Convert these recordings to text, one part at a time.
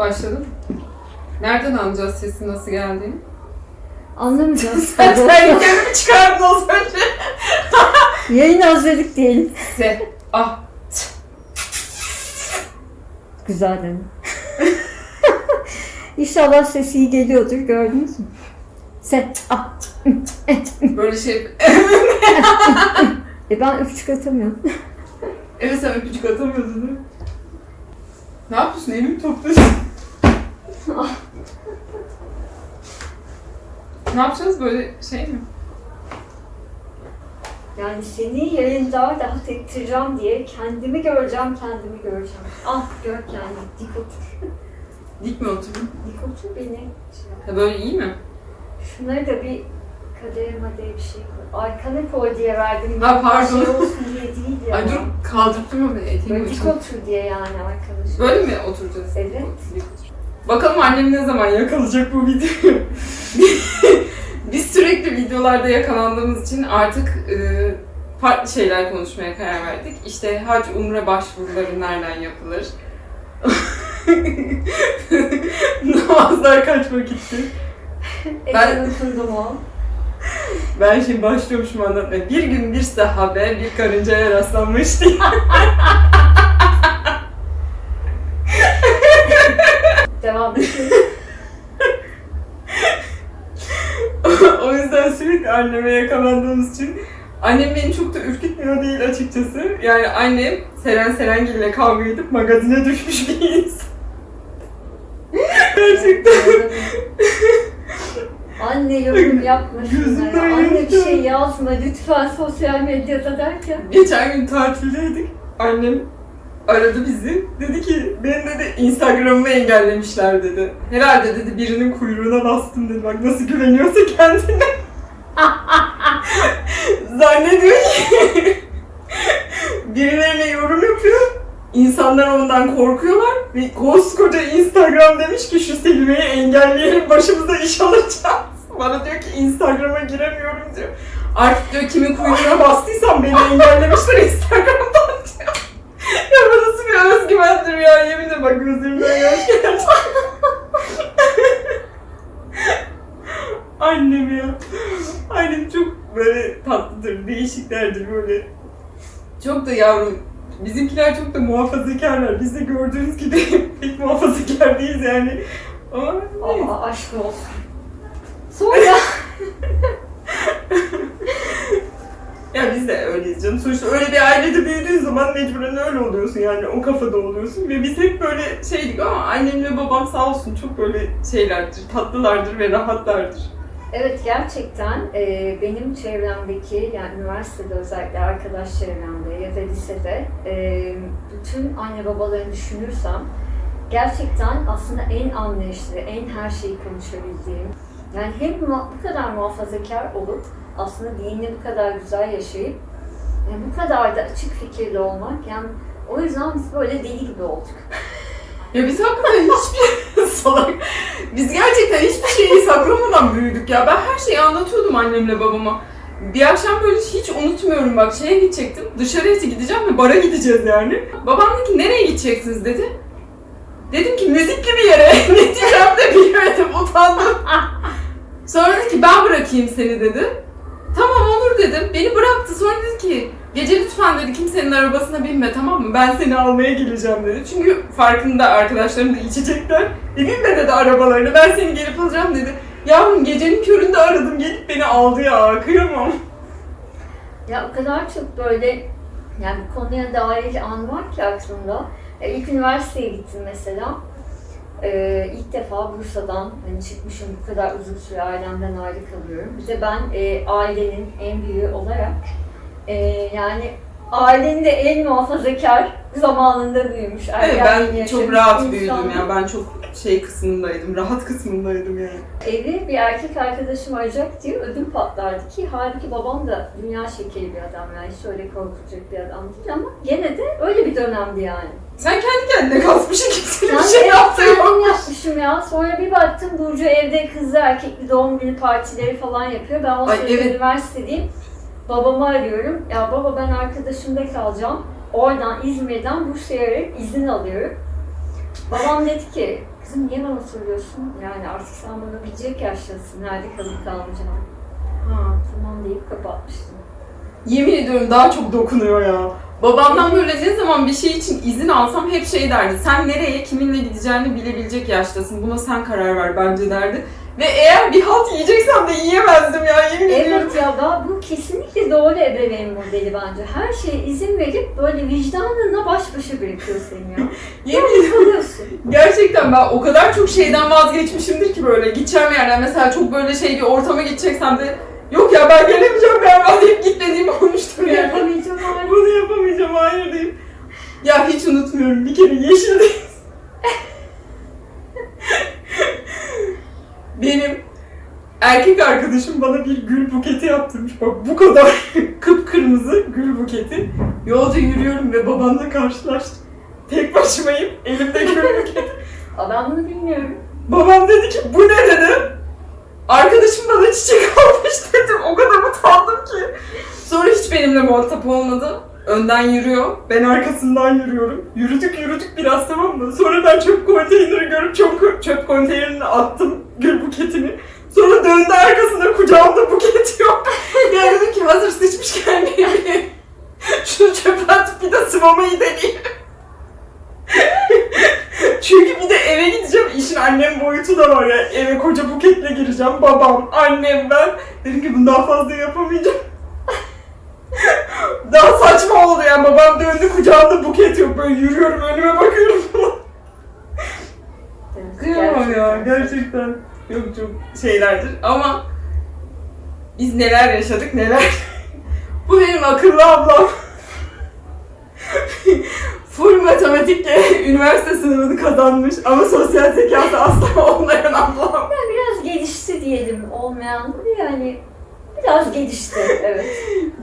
Başladın. Nereden anlayacağız sesin nasıl geldiğini? Anlamayacağız. Sen kendimi çıkardın az önce. Yayın hazırlık diyelim. Se. Ah. Güzel değil mi? İnşallah sesi iyi geliyordur gördünüz mü? Sen ah. Böyle şey. E ben öpücük atamıyorum. Evet sen öpücük atamıyordun değil mi? Ne yapıyorsun? Elimi topluyorsun. Ne yapacağız böyle şey mi? Yani seni yayında rahat ettireceğim diye kendimi göreceğim, kendimi göreceğim. Ah gör kendini, dik otur. Dik mi oturayım? Dik otur beni. Şey yap. Ha böyle iyi mi? Şunları da bir kadere madeye bir şey koy. Arkanı koy diye verdim. Ha, pardon. Şey olsun diye değil ya. Ay dur kaldırıp durma beni eteğimi Böyle dik otur diye yani arkadaşım. Böyle mi oturacağız? Evet. Dik otur. Bakalım annem ne zaman yakalayacak bu videoyu. Biz sürekli videolarda yakalandığımız için artık e, farklı şeyler konuşmaya karar verdik. İşte hac umre başvuruları nereden yapılır? Namazlar kaç vakitti? Ben- Ben oturdum o. Ben şimdi başlıyormuşum anlatmaya. Bir gün bir sahabe bir karıncaya rastlanmış diye. Et. o yüzden sürekli anneme yakalandığımız için annem beni çok da ürkütmüyor değil açıkçası. Yani annem Seren Serengil ile kavga edip magazine düşmüş bir insan. Gerçekten. Anne yorum yapma şunlara. Anne bir şey yazma lütfen sosyal medyada derken. Geçen gün tatildeydik. Annem aradı bizi. Dedi ki benim dedi Instagram'ımı engellemişler dedi. Herhalde dedi birinin kuyruğuna bastım dedi. Bak nasıl güveniyorsa kendine. Zannediyor ki birilerine yorum yapıyor. İnsanlar ondan korkuyorlar ve koskoca Instagram demiş ki şu Selime'yi engelleyelim başımıza iş alacağız. Bana diyor ki Instagram'a giremiyorum diyor. Artık diyor kimin kuyruğuna bastıysam beni engellemişler Instagram'dan diyor. ya özgüvendir ya yeminle bak gözlerimden yaş geldi. Annem ya. Annem çok böyle tatlıdır, değişiklerdir böyle. Çok da yavrum. Bizimkiler çok da muhafazakarlar. Biz de gördüğünüz gibi pek muhafazakar değiliz yani. Ama neyse. Aa aşk olsun. Sonra Ya biz de öyleyiz canım. Sonuçta öyle bir ailede büyüdüğün zaman mecburen öyle oluyorsun yani o kafada oluyorsun. Ve biz hep böyle şeydik ama annemle babam sağ olsun çok böyle şeylerdir, tatlılardır ve rahatlardır. evet gerçekten e, benim çevremdeki yani üniversitede özellikle arkadaş çevremde ya da lisede e, bütün anne babalarını düşünürsem gerçekten aslında en anlayışlı, en her şeyi konuşabildiğim yani hem bu kadar muhafazakar olup aslında dinini bu kadar güzel yaşayıp yani bu kadar da açık fikirli olmak yani o yüzden biz böyle deli gibi olduk. Ya biz hakikaten hiçbir salak, biz gerçekten hiçbir şeyi saklamadan büyüdük ya. Ben her şeyi anlatıyordum annemle babama. Bir akşam böyle hiç unutmuyorum bak şeye gidecektim. Dışarıya gideceğim ve bara gideceğiz yani. Babam dedi ki nereye gideceksiniz dedi. Dedim ki müzikli bir yere. ne diyeceğim de bilemedim utandım. Sonra dedi ki ben bırakayım seni dedi. Dedim. Beni bıraktı. Sonra dedi ki gece lütfen dedi kimsenin arabasına binme tamam mı? Ben seni almaya geleceğim dedi. Çünkü farkında arkadaşlarım da içecekler. E binme dedi arabalarına ben seni gelip alacağım dedi. Yavrum gecenin köründe aradım gelip beni aldı ya kıyamam. Ya o kadar çok böyle yani konuya dair an var ki aklımda. E, ilk üniversiteye gittim mesela. E, ilk defa Bursa'dan hani çıkmışım bu kadar uzun süre ailemden ayrı kalıyorum. Bir de ben e, ailenin en büyüğü olarak e, yani ailenin de en muhafazakar zamanında büyümüş. Evet ben çok rahat insan. büyüdüm ya ben çok şey kısmındaydım rahat kısmındaydım yani. Evi bir erkek arkadaşım arayacak diye ödüm patlardı ki halbuki babam da dünya şekeri bir adam yani hiç öyle korkutacak bir adam değil ama gene de öyle bir dönemdi yani. Sen kendi kendine kasmışsın kimsenin bir şey yaptığı yok. yapmışım ya. Sonra bir baktım Burcu evde kızlı erkekli doğum günü partileri falan yapıyor. Ben o Ay, sırada evet. üniversitedeyim. Babamı arıyorum. Ya baba ben arkadaşımda kalacağım. Oradan İzmir'den Bursa'ya izin alıyorum. Babam dedi ki, kızım niye bana soruyorsun? Yani artık sen bana bilecek yaştasın. Nerede kalıp kalmayacağım. Ha tamam deyip kapatmıştım. Yemin ediyorum daha çok dokunuyor ya. Babamdan böyle ne zaman bir şey için izin alsam hep şey derdi. Sen nereye, kiminle gideceğini bilebilecek yaştasın. Buna sen karar ver bence derdi. Ve eğer bir halt yiyeceksem de yiyemezdim ya yemin ediyorum. Evet ya ben- bu kesinlikle doğru ebeveyn modeli bence. Her şeye izin verip böyle vicdanınla baş başa bırakıyor seni ya. Yemin ediyorum. Gerçekten ben o kadar çok şeyden vazgeçmişimdir ki böyle gideceğim yerden mesela çok böyle şey bir ortama gideceksem de yok ya ben gelemeyeceğim galiba deyip gitmediğim olmuştur yani. Yapamayacağım hali. Bunu yapamayacağım hayır deyip. Ya hiç unutmuyorum bir kere Yeşil'deyiz. Benim erkek arkadaşım bana bir gül buketi yaptırmış. Bak bu kadar kıpkırmızı gül buketi. Yolda yürüyorum ve babamla karşılaştım. Tek başımayım. Elimde gül buketi. Bunu bilmiyorum. Babam dedi ki bu ne dedi. Arkadaşım bana çiçek almış dedim. O kadar utandım ki. Sonra hiç benimle muhatap olmadı. Önden yürüyor. Ben arkasından yürüyorum. Yürüdük yürüdük biraz tamam mı? Sonra ben çöp konteyneri görüp çöp, çöp konteynerine attım gül buketini. Sonra döndü arkasında kucağımda buket yok. ya dedim ki hazır sıçmışken bir şunu çöpe atıp bir de sıvamayı deneyeyim. Çünkü bir de eve gideceğim. İşin annem boyutu da var ya. Eve koca buketle gireceğim. Babam, annem, ben. Dedim ki bunu daha fazla yapamayacağım. daha saçma oldu yani. Babam döndü kucağımda buket yok. Böyle yürüyorum önüme bakıyorum falan. Kıyamam ya gerçekten. Yok çok şeylerdir ama biz neler yaşadık neler. Bu benim akıllı ablam. Full matematikle üniversite sınavını kazanmış ama sosyal zekası asla olmayan ablam. Yani biraz gelişti diyelim olmayan yani biraz gelişti evet.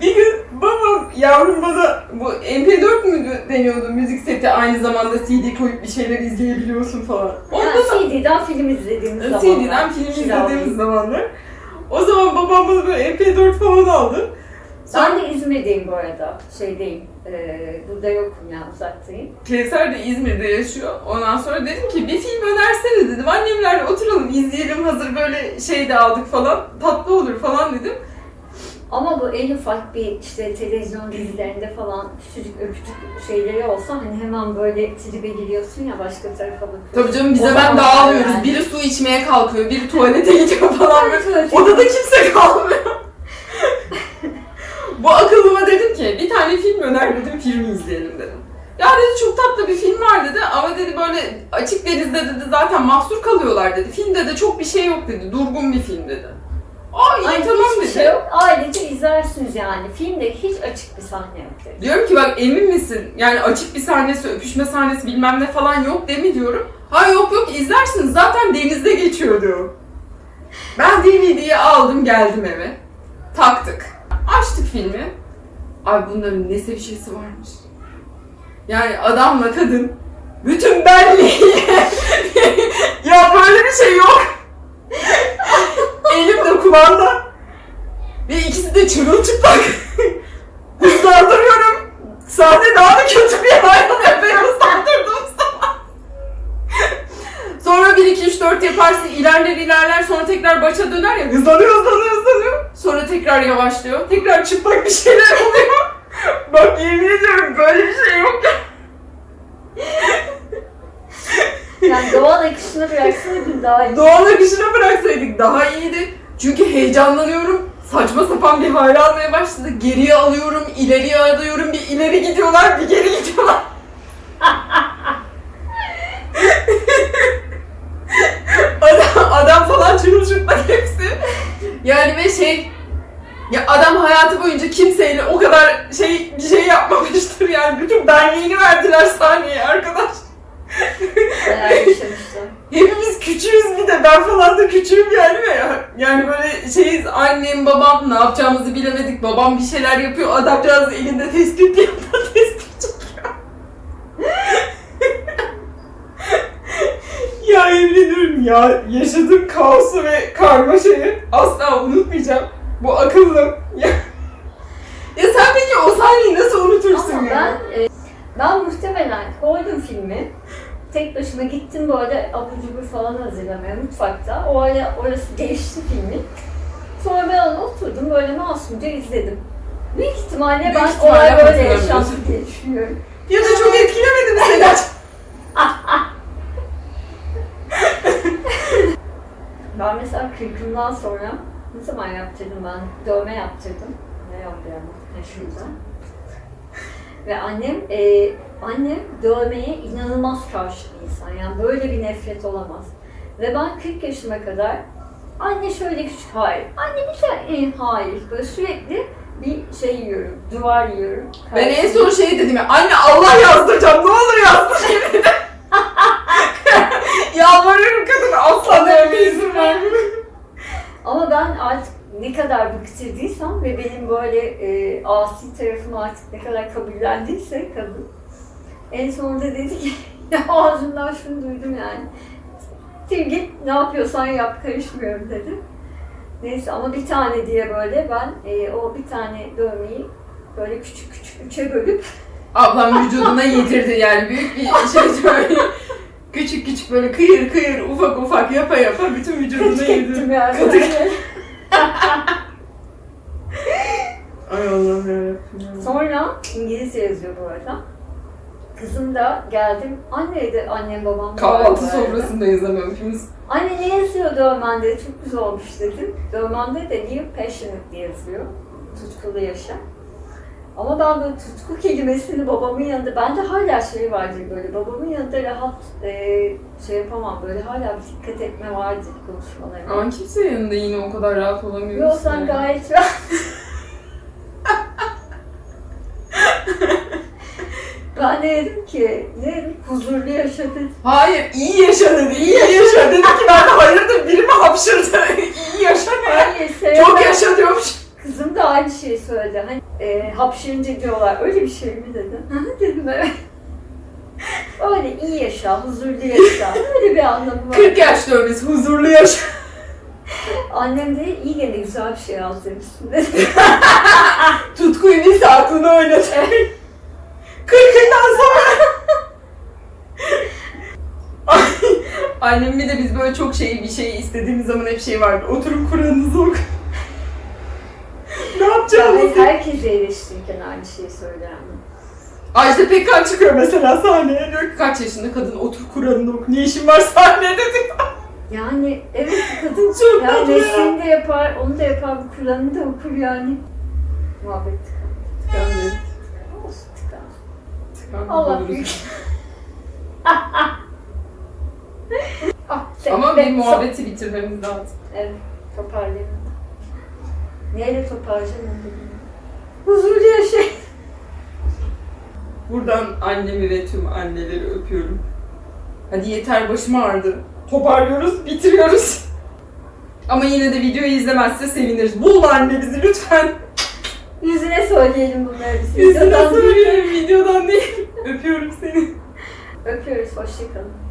Bir gün babam yavrum bana bu MP4 mü deniyordu müzik seti aynı zamanda CD koyup bir şeyler izleyebiliyorsun falan. Ondan Yani CD'den film izlediğimiz zamanlar. CD'den film izlediğimiz zamanlar. O zaman babam bana böyle MP4 falan aldı. Ben de İzmir'deyim bu arada. Şeydeyim. Ee, burada yokum ya uzaktayım. Kevser de İzmir'de yaşıyor. Ondan sonra dedim ki bir film önersene dedim. Annemlerle oturalım izleyelim hazır böyle şey de aldık falan. Tatlı olur falan dedim. Ama bu en ufak bir işte televizyon dizilerinde falan küçücük öpücük şeyleri olsa hani hemen böyle tribe giriyorsun ya başka tarafa bakıyorsun. Tabii canım bize ben dağılıyoruz. yani. Biri su içmeye kalkıyor, biri tuvalete gidiyor falan. Odada kimse kalmıyor. Bu akıllıma dedim ki bir tane film öner dedim filmi izleyelim dedim. Ya dedi çok tatlı bir film var dedi ama dedi böyle açık denizde dedi zaten mahsur kalıyorlar dedi. Filmde de çok bir şey yok dedi. Durgun bir film dedi. Aa iyi Ay, tamam hiçbir dedi. şey yok. Ailece izlersiniz yani. Filmde hiç açık bir sahne yok dedi. Diyorum ki bak emin misin? Yani açık bir sahnesi, öpüşme sahnesi bilmem ne falan yok değil mi diyorum. Ha yok yok izlersiniz zaten denizde geçiyor diyor. Ben DVD'yi aldım geldim eve. Taktık. Açtık filmi. Ay bunların ne sevişesi varmış. Yani adamla kadın bütün benliğiyle ya böyle bir şey yok. Elimde kumanda ve ikisi de çırılçıplak. Hızlandırıyorum. Sahne daha da kötü bir hal alıyor ben zaman. Sonra 1 2 3 4 yaparsın ilerler ilerler sonra tekrar başa döner ya hızlanıyor hızlanıyor hızlanıyor. Sonra tekrar yavaşlıyor. Tekrar çıplak bir şeyler oluyor. Bak yemin ediyorum böyle bir şey yok. Yani doğal akışına bıraksaydın daha iyi. Doğal akışına bıraksaydık daha iyiydi. Çünkü heyecanlanıyorum. Saçma sapan bir hale almaya başladı. Geriye alıyorum, ileriye alıyorum. Bir ileri gidiyorlar, bir geri gidiyorlar. adam, adam falan çırılçıplak hepsi. Yani ve şey... Ya adam hayatı boyunca kimseyle o kadar şey bir şey yapmamıştır yani. Bütün benliğini verdiler sahneye arkadaş. Hepimiz küçüğüz bir de ben falan da küçüğüm yani ve ya- yani böyle şeyiz annem babam ne yapacağımızı bilemedik babam bir şeyler yapıyor adamcağız elinde tespih yapıyor tespih çekiyor. ya yemin ediyorum ya yaşadığım kaosu ve karmaşayı asla unutmayacağım. Bu akıllım. Ya, ya sen peki o sahneyi nasıl unutursun Ama ya? ben, e, ben muhtemelen koydum filmi. tek başıma gittim böyle abur cubur falan hazırlamaya mutfakta. O ara orası geçti filmin. Sonra ben onu oturdum böyle masumca izledim. Büyük ihtimalle Büyük ben ihtimalle olay böyle yaşandı diye düşünüyorum. Ya da çok etkilemedi mi seni? Ben mesela kırkımdan sonra ne zaman yaptırdım ben? Dövme yaptırdım. Ne? Ha şurada. Ve annem, e, annem dövmeye inanılmaz karşı bir insan. Yani böyle bir nefret olamaz. Ve ben 40 yaşıma kadar anne şöyle küçük, hayır. Anne bir tane, hayır. Böyle sürekli bir şey yiyorum, duvar yiyorum. Ben en son şey dedim ya, anne Allah yazdıracağım, ne olur yazdırayım dedim. Yalvarıyorum kadın dövme izin vermiyor. Ama ben artık ne kadar bıktırdıysam ve benim böyle e, asi tarafım artık ne kadar kabullendiyse kadın. En sonunda dedi ki, ya ağzından şunu duydum yani. Git ne yapıyorsan yap karışmıyorum dedi. Neyse ama bir tane diye böyle ben e, o bir tane dövmeyi böyle küçük küçük üçe bölüp Ablam vücuduna yedirdi yani büyük bir şey böyle. Küçük küçük böyle kıyır kıyır ufak ufak yapa yapa bütün vücuduna katık ettim yedirdi. yani. Ay Allah'ım yarabbim. Sonra İngilizce yazıyor bu arada. Kızım da geldim. Anne dedi annem babam. Kahvaltı sofrasındayız ama hepimiz. Anne ne yazıyor dövmen dedi. Çok güzel olmuş dedim. Dövmende de Live Passionate diye yazıyor. Tutkulu yaşa. Ama ben böyle tutku kelimesini babamın yanında, bende hala şey vardır böyle, babamın yanında rahat e, şey yapamam böyle, hala bir dikkat etme vardır konuşmalarına. Ama kimse yanında yine o kadar rahat olamıyoruz. Yok sen yani. gayet rahat. ben de dedim ki, ne dedim, huzurlu yaşa dedim. Hayır, iyi yaşa dedi, iyi yaşa dedi ki ben hayırdır biri mi hapşırdı? iyi yaşa ne? Hayır, Çok yaşa diyormuş. Kızım da aynı şeyi söyledi. Hani e, hapşırınca diyorlar öyle bir şey mi dedi. Dedim evet. Öyle iyi yaşa, huzurlu yaşa. Öyle bir anlamı var. 40 yaş dövmesi, huzurlu yaşa. Annem de iyi gene güzel bir şey yazdırmışsın dedi. Tutkuyu bir saatini oynat. 40'ından sonra. Annem bir de biz böyle çok şey bir şey istediğimiz zaman hep şey vardı. Oturun Kur'an'ınızı okuyun. Ne yapacağız? Ben herkese eleştirirken aynı şeyi söyler annem. Ajda Pekkan çıkıyor mesela sahneye. Diyor ki kaç yaşında kadın otur Kur'an'ını oku. Ne işin var sahnede diyor. Yani evet kadın Çok yani mesleğini de yapar, onu da yapar, bu Kur'an'ı da okur yani. Muhabbet tıkan. Tıkandı. Olsun tıkan. Tıkandı Allah büyük. ah, Ama bir muhabbeti bitirmemiz lazım. Evet, toparlayayım. Neyle toparlayacağım onu bilmiyorum. Huzurlu yaşayın. Buradan annemi ve tüm anneleri öpüyorum. Hadi yeter başım ağrıdı. Toparlıyoruz, bitiriyoruz. Ama yine de videoyu izlemezse seviniriz. Bulma anne bizi lütfen. Yüzüne söyleyelim bunları biz. Yüzüne Videodan söylüyorum videodan değil. Öpüyorum seni. Öpüyoruz, hoşçakalın.